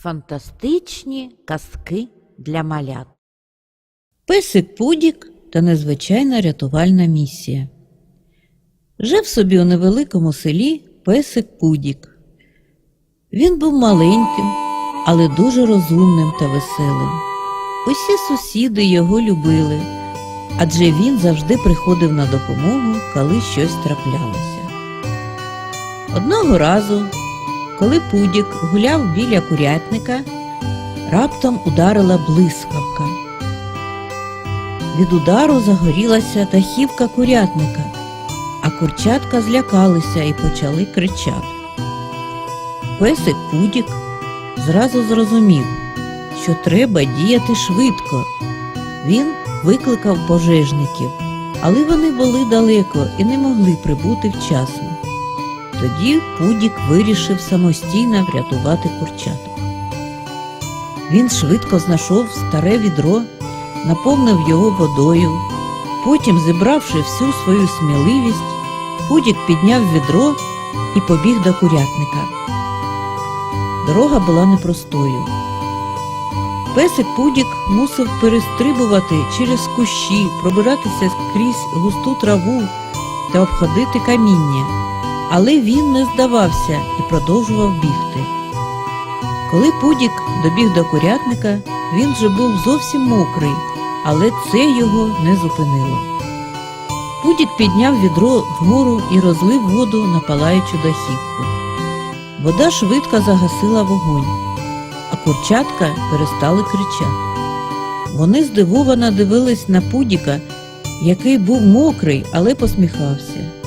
Фантастичні казки для малят. Песик Пудік та незвичайна рятувальна місія. Жив собі у невеликому селі песик Пудік. Він був маленьким, але дуже розумним та веселим. Усі сусіди його любили, адже він завжди приходив на допомогу, коли щось траплялося. Одного разу, коли Пудік гуляв біля курятника, раптом ударила блискавка. Від удару загорілася дахівка курятника, а курчатка злякалися і почали кричати. Песик Пудік зразу зрозумів, що треба діяти швидко. Він викликав пожежників, але вони були далеко і не могли прибути вчасно. Тоді Пудік вирішив самостійно врятувати курчаток. Він швидко знайшов старе відро наповнив його водою. Потім, зібравши всю свою сміливість, Пудік підняв відро і побіг до курятника. Дорога була непростою. Песик Пудік мусив перестрибувати через кущі, пробиратися крізь густу траву та обходити каміння, але він не здавався і продовжував бігти. Коли Пудік добіг до курятника, він вже був зовсім мокрий, але це його не зупинило. Пудік підняв відро вгору і розлив воду на палаючу дахівку. Вода швидко загасила вогонь, а курчатка перестали кричати. Вони здивовано дивились на Пудіка, який був мокрий, але посміхався.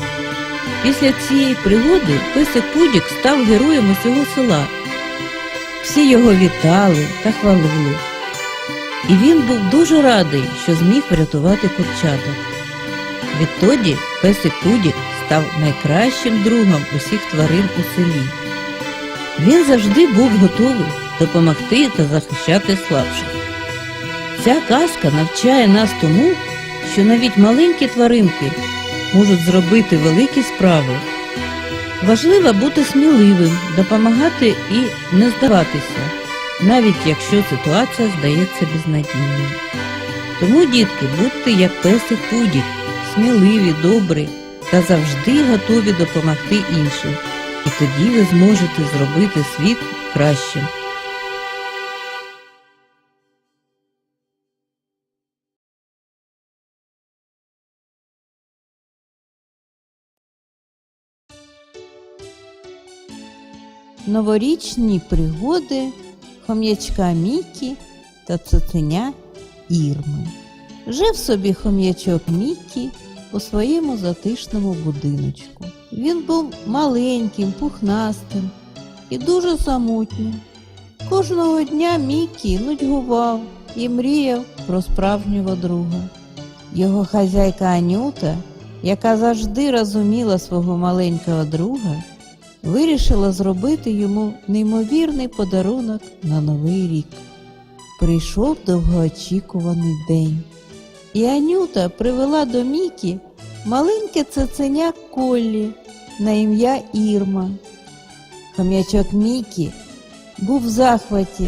Після цієї пригоди песик Пудік став героєм усього села. Всі його вітали та хвалили. І він був дуже радий, що зміг врятувати курчаток. Відтоді песик Пудік став найкращим другом усіх тварин у селі. Він завжди був готовий допомогти та захищати слабших. Ця казка навчає нас тому, що навіть маленькі тваринки можуть зробити великі справи. Важливо бути сміливим, допомагати і не здаватися, навіть якщо ситуація здається безнадійною. Тому, дітки, будьте як песик Пудік, сміливі, добрі та завжди готові допомогти іншим. І тоді ви зможете зробити світ кращим. Новорічні пригоди хом'ячка Мікі та цуценя Ірми. Жив собі хом'ячок Мікі у своєму затишному будиночку. Він був маленьким, пухнастим і дуже самотнім. Кожного дня Мікі нудьгував і мріяв про справжнього друга. Його хазяйка Анюта, яка завжди розуміла свого маленького друга, вирішила зробити йому неймовірний подарунок на Новий рік. Прийшов довгоочікуваний день, і Анюта привела до Мікі маленьке цуценя Коллі на ім'я Ірма. Хом'ячок Мікі був в захваті.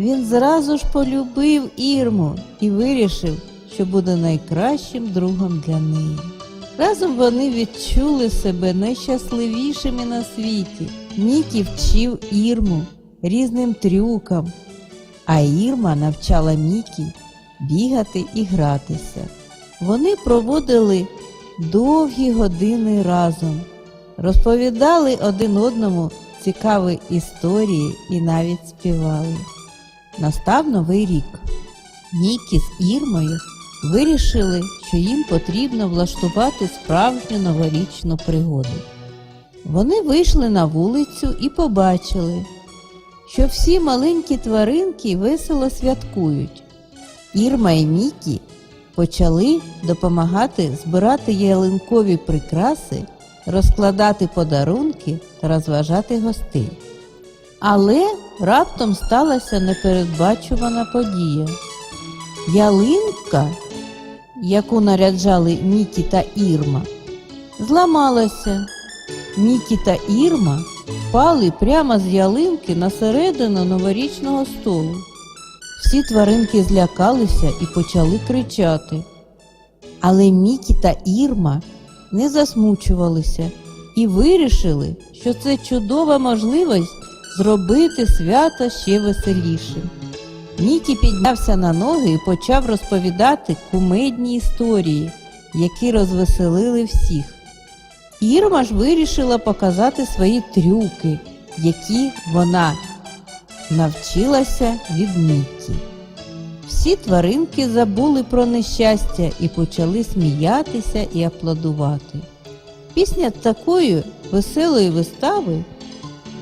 Він зразу ж полюбив Ірму і вирішив, що буде найкращим другом для неї. Разом вони відчули себе найщасливішими на світі. Мікі вчив Ірму різним трюкам, а Ірма навчала Мікі бігати і гратися. Вони проводили довгі години разом, розповідали один одному цікаві історії і навіть співали. Настав новий рік. Мікі з Ірмою вирішили, що їм потрібно влаштувати справжню новорічну пригоду. Вони вийшли на вулицю і побачили, що всі маленькі тваринки весело святкують. Ірма і Мікі почали допомагати збирати ялинкові прикраси, розкладати подарунки та розважати гостей. Але раптом сталася непередбачувана подія. Ялинка, яку наряджали Мікі та Ірма, зламалася. Мікі та Ірма впали прямо з ялинки на середину новорічного столу. Всі тваринки злякалися і почали кричати. Але Мікі та Ірма не засмучувалися і вирішили, що це чудова можливість зробити свято ще веселішим. Мікі піднявся на ноги і почав розповідати кумедні історії, які розвеселили всіх. Ірма ж вирішила показати свої трюки, які вона навчилася від Мікі. Всі тваринки забули про нещастя і почали сміятися і аплодувати. Після такої веселої вистави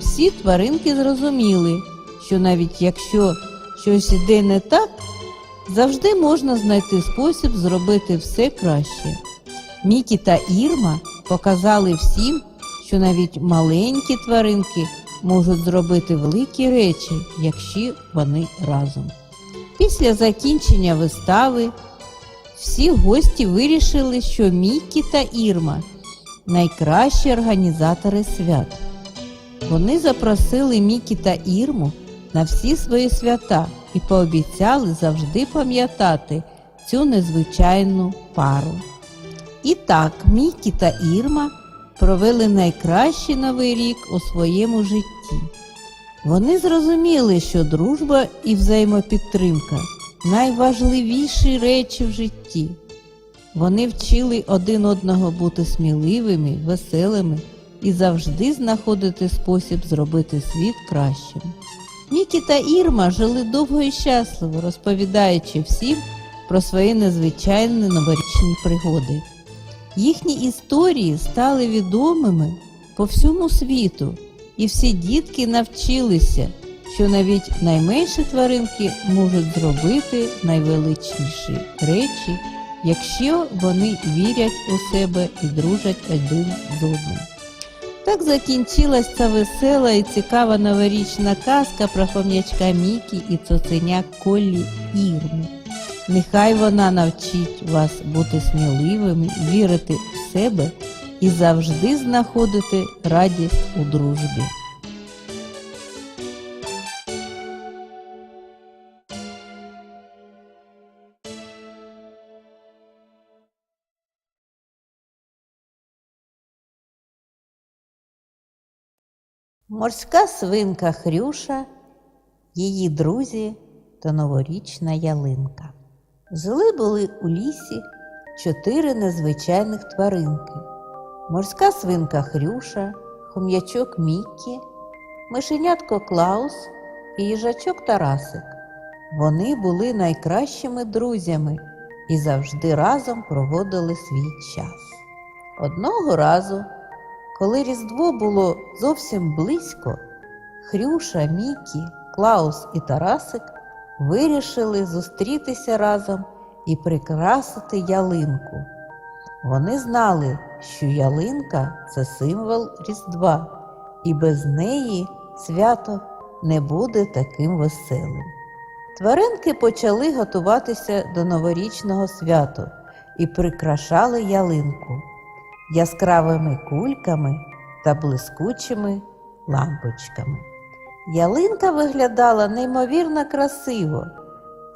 всі тваринки зрозуміли, що навіть якщо щось іде не так, завжди можна знайти спосіб зробити все краще. Мікі та Ірма показали всім, що навіть маленькі тваринки можуть зробити великі речі, якщо вони разом. Після закінчення вистави всі гості вирішили, що Мікі та Ірма найкращі організатори свят. Вони запросили Мікі та Ірму на всі свої свята і пообіцяли завжди пам'ятати цю незвичайну пару. І так Мікі та Ірма провели найкращий новий рік у своєму житті. Вони зрозуміли, що дружба і взаємопідтримка найважливіші речі в житті. Вони вчили один одного бути сміливими, веселими і завжди знаходити спосіб зробити світ кращим. Мікі та Ірма жили довго і щасливо, розповідаючи всім про свої незвичайні новорічні пригоди. Їхні історії стали відомими по всьому світу, і всі дітки навчилися, що навіть найменші тваринки можуть зробити найвеличніші речі, якщо вони вірять у себе і дружать один з одним. Так закінчилась ця весела і цікава новорічна казка про хом'ячка Мікі і цуценя Коллі Ірму. Нехай вона навчить вас бути сміливими, вірити в себе і завжди знаходити радість у дружбі. Морська свинка Хрюша, її друзі та новорічна ялинка. Жили були у лісі чотири незвичайних тваринки: морська свинка Хрюша, хом'ячок Міккі, мишенятко Клаус і їжачок Тарасик. Вони були найкращими друзями і завжди разом проводили свій час. Одного разу, коли Різдво було зовсім близько, Хрюша, Мікі, Клаус і Тарасик вирішили зустрітися разом і прикрасити ялинку. Вони знали, що ялинка це символ Різдва, і без неї свято не буде таким веселим. Тваринки почали готуватися до новорічного святу і прикрашали ялинку яскравими кульками та блискучими лампочками. Ялинка виглядала неймовірно красиво.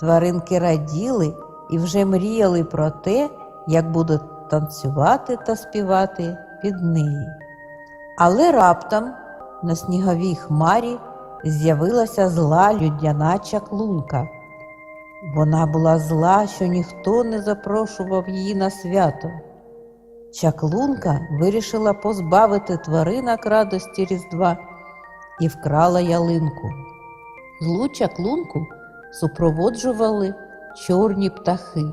Тваринки раділи і вже мріяли про те, як будуть танцювати та співати під неї. Але раптом на сніговій хмарі з'явилася зла людяна чаклунка. Вона була зла, що ніхто не запрошував її на свято. Чаклунка вирішила позбавити тваринок радості Різдва і вкрала ялинку. Злу чаклунку супроводжували чорні птахи.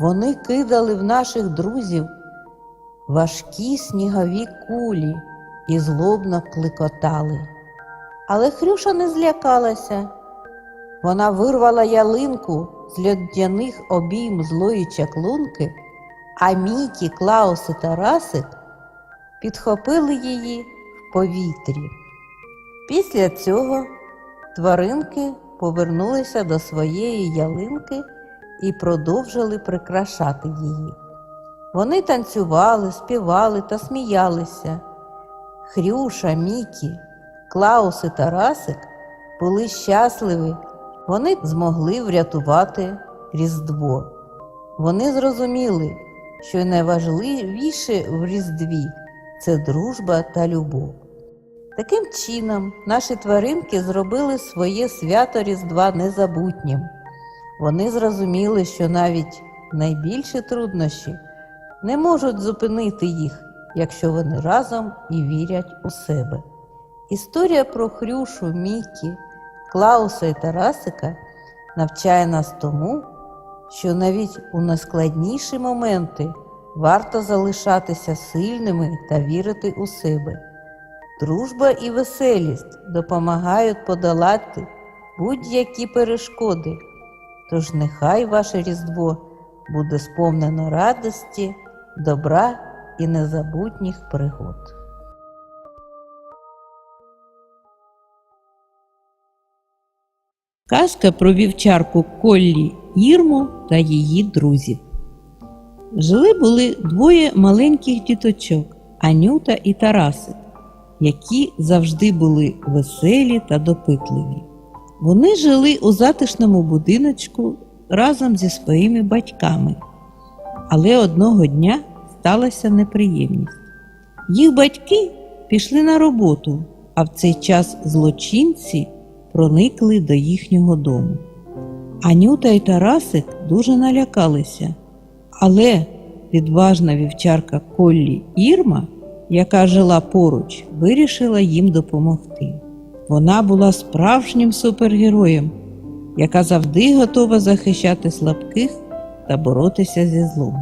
Вони кидали в наших друзів важкі снігові кулі і злобно кликотали. Але Хрюша не злякалася. Вона вирвала ялинку з льодяних обійм злої чаклунки, а Мікі, Клаус і Тарасик підхопили її в повітрі. Після цього тваринки повернулися до своєї ялинки і продовжили прикрашати її. Вони танцювали, співали та сміялися. Хрюша, Мікі, Клаус і Тарасик були щасливі, вони змогли врятувати Різдво. Вони зрозуміли, що найважливіше в Різдві це дружба та любов. Таким чином, наші тваринки зробили своє свято Різдва незабутнім. Вони зрозуміли, що навіть найбільші труднощі не можуть зупинити їх, якщо вони разом і вірять у себе. Історія про Хрюшу, Мікі, Клауса і Тарасика навчає нас тому, що навіть у найскладніші моменти варто залишатися сильними та вірити у себе. Дружба і веселість допомагають подолати будь-які перешкоди. Тож нехай ваше Різдво буде сповнено радості, добра і незабутніх пригод. Казка про вівчарку Коллі Ірму та її друзів. Жили були двоє маленьких діточок Анюта і Тарасик, які завжди були веселі та допитливі. Вони жили у затишному будиночку разом зі своїми батьками. Але одного дня сталася неприємність. Їх батьки пішли на роботу, а в цей час злочинці проникли до їхнього дому. Анюта і Тарасик дуже налякалися, але відважна вівчарка Коллі Ірма, яка жила поруч, вирішила їм допомогти. Вона була справжнім супергероєм, яка завжди готова захищати слабких та боротися зі злом.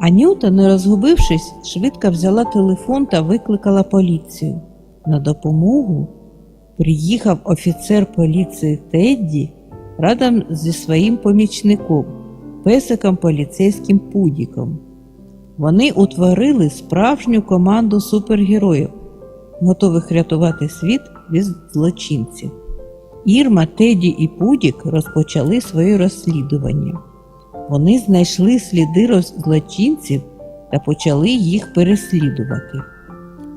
Анюта, не розгубившись, швидко взяла телефон та викликала поліцію. На допомогу приїхав офіцер поліції Тедді разом зі своїм помічником, песиком поліцейським Пудіком. Вони утворили справжню команду супергероїв, готових рятувати світ від злочинців. Ірма, Теді і Пудік розпочали своє розслідування. Вони знайшли сліди злочинців та почали їх переслідувати.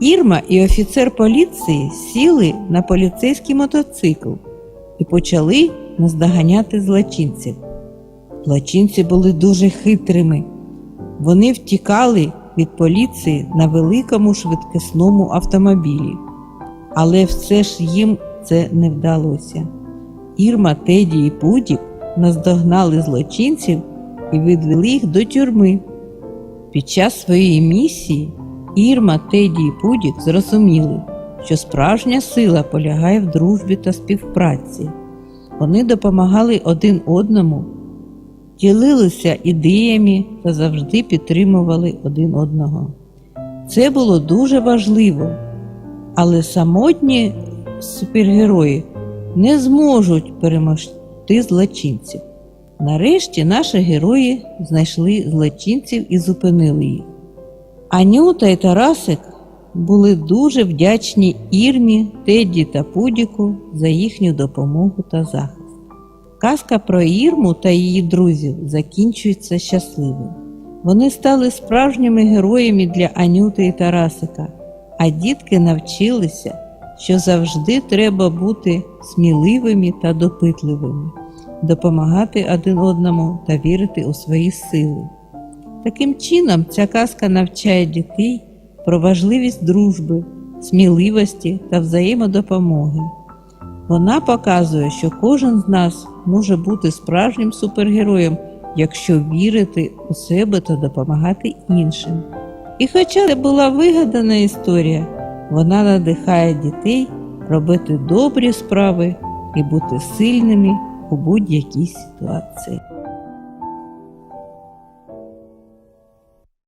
Ірма і офіцер поліції сіли на поліцейський мотоцикл і почали наздоганяти злочинців. Злочинці були дуже хитрими. Вони втікали від поліції на великому швидкісному автомобілі. Але все ж їм це не вдалося. Ірма, Теді і Пудік наздогнали злочинців і відвели їх до тюрми. Під час своєї місії Ірма, Теді і Пудік зрозуміли, що справжня сила полягає в дружбі та співпраці. Вони допомагали один одному, ділилися ідеями та завжди підтримували один одного. Це було дуже важливо, але самотні супергерої не зможуть переможти злочинців. Нарешті наші герої знайшли злочинців і зупинили їх. Анюта і Тарасик були дуже вдячні Ірмі, Тедді та Пудіку за їхню допомогу та захист. Казка про Ірму та її друзів закінчується щасливо. Вони стали справжніми героями для Анюти і Тарасика, а дітки навчилися, що завжди треба бути сміливими та допитливими, допомагати один одному та вірити у свої сили. Таким чином, ця казка навчає дітей про важливість дружби, сміливості та взаємодопомоги. Вона показує, що кожен з нас може бути справжнім супергероєм, якщо вірити у себе та допомагати іншим. І хоча це була вигадана історія, вона надихає дітей робити добрі справи і бути сильними у будь-якій ситуації.